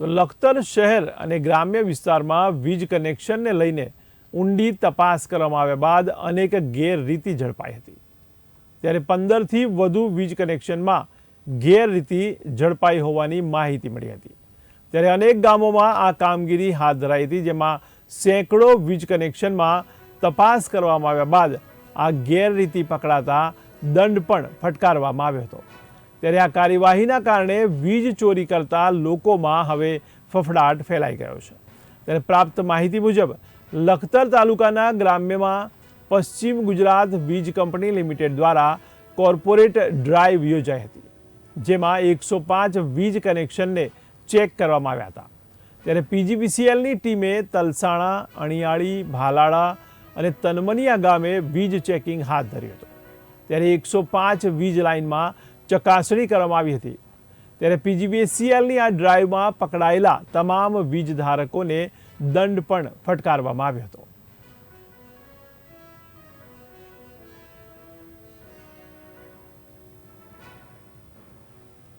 તો લખતર શહેર અને ગ્રામ્ય વિસ્તારમાં વીજ કનેક્શનને લઈને ઊંડી તપાસ કરવામાં આવ્યા બાદ અનેક ગેરરીતિ ઝડપાઈ હતી. ત્યારે પંદરથી વધુ વીજ કનેક્શનમાં ગેરરીતિ ઝડપાઈ હોવાની માહિતી મળી હતી. ત્યારે અનેક ગામોમાં આ કામગીરી હાથ ધરાઈ હતી, જેમાં સેંકડો વીજ કનેક્શનમાં તપાસ કરવામાં આવ્યા બાદ આ ગેરરીતિ પકડાતા દંડ પણ ફટકારવામાં આવ્યો હતો. ત્યારે આ કાર્યવાહીના કારણે વીજ ચોરી કરતા લોકોમાં હવે ફફડાટ ફેલાઈ ગયો છે. ત્યારે પ્રાપ્ત માહિતી મુજબ, લખતર તાલુકાના ગ્રામ્યમાં પશ્ચિમ ગુજરાત વીજ કંપની લિમિટેડ દ્વારા કોર્પોરેટ ડ્રાઈવ યોજાઈ હતી, જેમાં એકસો પાંચ વીજ કનેક્શનને ચેક કરવામાં આવ્યા હતા. ત્યારે પીજીવીસીએલની ટીમે તલસાણા, અણિયાળી, ભાલાળા અને તનમનિયા ગામે વીજ ચેકિંગ હાથ ધર્યું હતું. ત્યારે એકસો પાંચ વીજ લાઇનમાં ચકાસણી કરવામાં આવી હતી. ત્યારે પીજીવીસીએલની આ ડ્રાઈવમાં પકડાયેલા તમામ વીજ ધારકોને દંડ પણ ફટકારવામાં આવ્યો હતો.